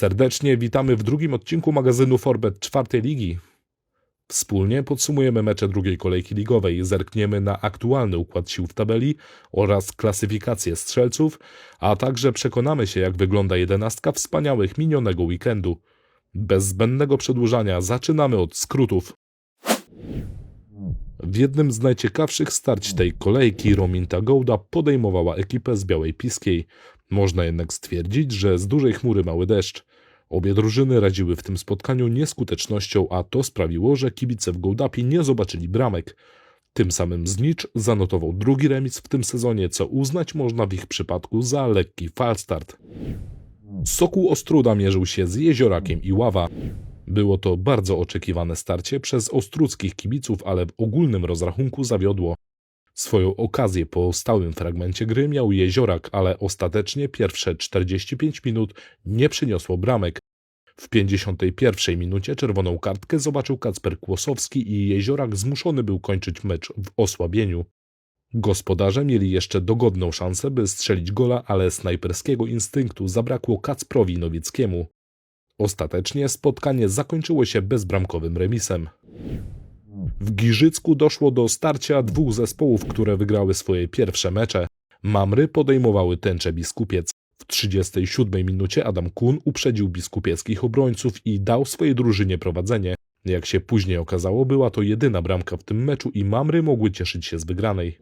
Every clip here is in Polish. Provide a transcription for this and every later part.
Serdecznie witamy w drugim odcinku magazynu Forbet czwartej ligi. Wspólnie podsumujemy mecze drugiej kolejki ligowej, zerkniemy na aktualny układ sił w tabeli oraz klasyfikację strzelców, a także przekonamy się jak wygląda jedenastka wspaniałych minionego weekendu. Bez zbędnego przedłużania zaczynamy od skrótów. W jednym z najciekawszych starć tej kolejki Rominta Gołda podejmowała ekipę z Białej Piskiej. Można jednak stwierdzić, że z dużej chmury mały deszcz. Obie drużyny radziły w tym spotkaniu nieskutecznością, a to sprawiło, że kibice w Gołdapi nie zobaczyli bramek. Tym samym Znicz zanotował drugi remis w tym sezonie, co uznać można w ich przypadku za lekki falstart. Sokół Ostruda mierzył się z Jeziorakiem i Ława. Było to bardzo oczekiwane starcie przez ostruckich kibiców, ale w ogólnym rozrachunku zawiodło. Swoją okazję po stałym fragmencie gry miał Jeziorak, ale ostatecznie pierwsze 45 minut nie przyniosło bramek. W 51 minucie czerwoną kartkę zobaczył Kacper Kłosowski i Jeziorak zmuszony był kończyć mecz w osłabieniu. Gospodarze mieli jeszcze dogodną szansę, by strzelić gola, ale snajperskiego instynktu zabrakło Kacprowi Nowieckiemu. Ostatecznie spotkanie zakończyło się bezbramkowym remisem. W Giżycku doszło do starcia dwóch zespołów, które wygrały swoje pierwsze mecze. Mamry podejmowały tęczę Biskupiec. W 37 minucie Adam Kun uprzedził biskupieckich obrońców i dał swojej drużynie prowadzenie. Jak się później okazało, była to jedyna bramka w tym meczu i Mamry mogły cieszyć się z wygranej.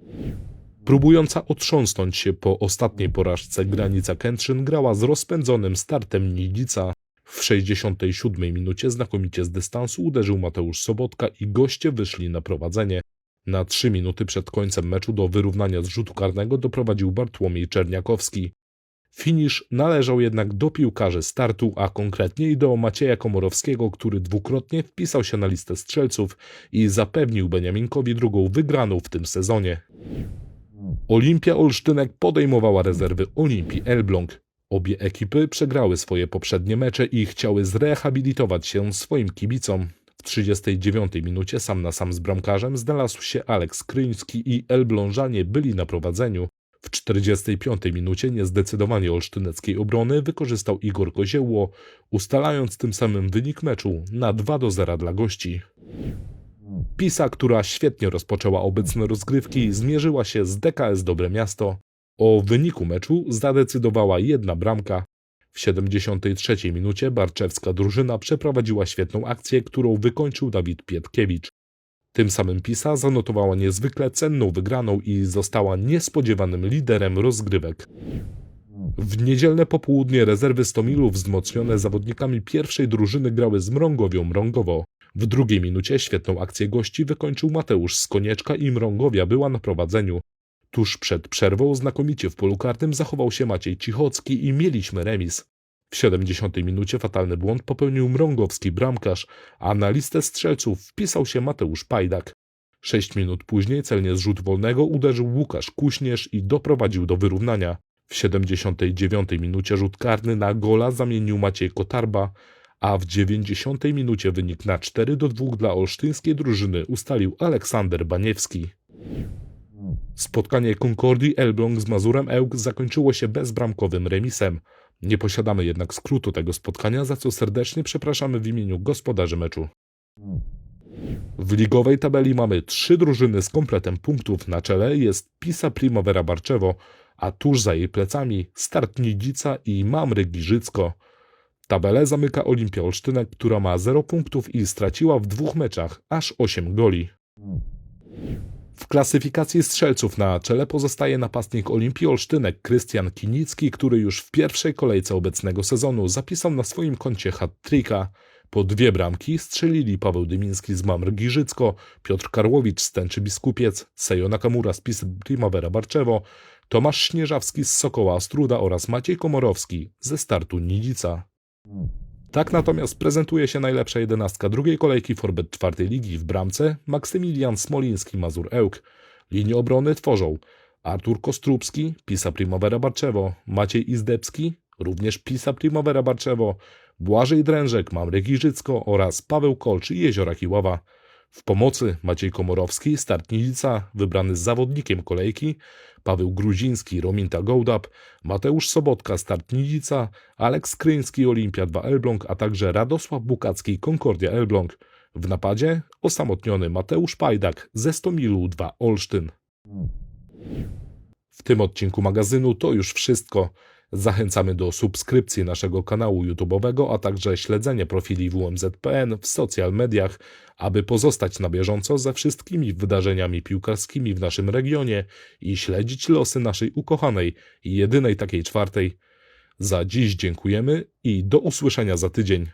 Próbująca otrząsnąć się po ostatniej porażce granica Kętrzyn grała z rozpędzonym startem Nidzica. W 67 minucie znakomicie z dystansu uderzył Mateusz Sobotka i goście wyszli na prowadzenie. Na trzy minuty przed końcem meczu do wyrównania z rzutu karnego doprowadził Bartłomiej Czerniakowski. Finisz należał jednak do piłkarzy startu, a konkretniej do Macieja Komorowskiego, który dwukrotnie wpisał się na listę strzelców i zapewnił Beniaminkowi drugą wygraną w tym sezonie. Olimpia Olsztynek podejmowała rezerwy Olimpii Elbląg. Obie ekipy przegrały swoje poprzednie mecze i chciały zrehabilitować się swoim kibicom. W 39 minucie sam na sam z bramkarzem znalazł się Aleks Kryński i Elblążanie byli na prowadzeniu. W 45 minucie niezdecydowanie olsztyneckiej obrony wykorzystał Igor Kozieło, ustalając tym samym wynik meczu na 2 do 0 dla gości. Pisa, która świetnie rozpoczęła obecne rozgrywki, zmierzyła się z DKS Dobre Miasto. O wyniku meczu zadecydowała jedna bramka. W 73 minucie barczewska drużyna przeprowadziła świetną akcję, którą wykończył Dawid Pietkiewicz. Tym samym Pisa zanotowała niezwykle cenną wygraną i została niespodziewanym liderem rozgrywek. W niedzielne popołudnie rezerwy Stomilów wzmocnione zawodnikami pierwszej drużyny grały z Mrągowią Mrągowo. W drugiej minucie świetną akcję gości wykończył Mateusz Skonieczka i Mrągowia była na prowadzeniu. Tuż przed przerwą znakomicie w polu karnym zachował się Maciej Cichocki i mieliśmy remis. W 70 minucie fatalny błąd popełnił mrągowski bramkarz, a na listę strzelców wpisał się Mateusz Pajdak. Sześć minut później celnie z rzut wolnego uderzył Łukasz Kuśnierz i doprowadził do wyrównania. W 79 minucie rzut karny na gola zamienił Maciej Kotarba, a w 90 minucie wynik na 4 do 2 dla olsztyńskiej drużyny ustalił Aleksander Baniewski. Spotkanie Concordii Elbląg z Mazurem Ełk zakończyło się bezbramkowym remisem. Nie posiadamy jednak skrótu tego spotkania, za co serdecznie przepraszamy w imieniu gospodarzy meczu. W ligowej tabeli mamy trzy drużyny z kompletem punktów. Na czele jest Pisa Primavera Barczewo, a tuż za jej plecami Start Nidzica i Mamry Giżycko. Tabelę zamyka Olimpia Olsztynek, która ma 0 punktów i straciła w dwóch meczach aż 8 goli. W klasyfikacji strzelców na czele pozostaje napastnik Olimpii Olsztynek Krystian Kinicki, który już w pierwszej kolejce obecnego sezonu zapisał na swoim koncie hat-tricka. Po dwie bramki strzelili Paweł Dymiński z Mamr Giżycko, Piotr Karłowicz z Tęczy Biskupiec, Sejo Nakamura z PiS Primavera Barczewo, Tomasz Śnieżawski z Sokoła Ostruda oraz Maciej Komorowski ze startu Nidzica. Tak natomiast prezentuje się najlepsza jedenastka drugiej kolejki Forbet czwartej ligi w bramce Maksymilian Smoliński Mazur Ełk. Linię obrony tworzą Artur Kostrubski, Pisa Primavera Barczewo, Maciej Izdebski, również Pisa Primavera Barczewo, Błażej Drężek, Mamry Giżycko oraz Paweł Kolczy Jeziora Kiława. W pomocy Maciej Komorowski, Start Nidzica, wybrany z zawodnikiem kolejki, Paweł Gruziński, Rominta Gołdap, Mateusz Sobotka, Start Nidzica, Aleks Kryński, Olimpia 2 Elbląg, a także Radosław Bukacki, Concordia Elbląg. W napadzie osamotniony Mateusz Pajdak ze Stomilu 2 Olsztyn. W tym odcinku magazynu to już wszystko. Zachęcamy do subskrypcji naszego kanału YouTube'owego, a także śledzenia profili WMZPN w social mediach, aby pozostać na bieżąco ze wszystkimi wydarzeniami piłkarskimi w naszym regionie i śledzić losy naszej ukochanej i jedynej takiej czwartej. Za dziś dziękujemy i do usłyszenia za tydzień.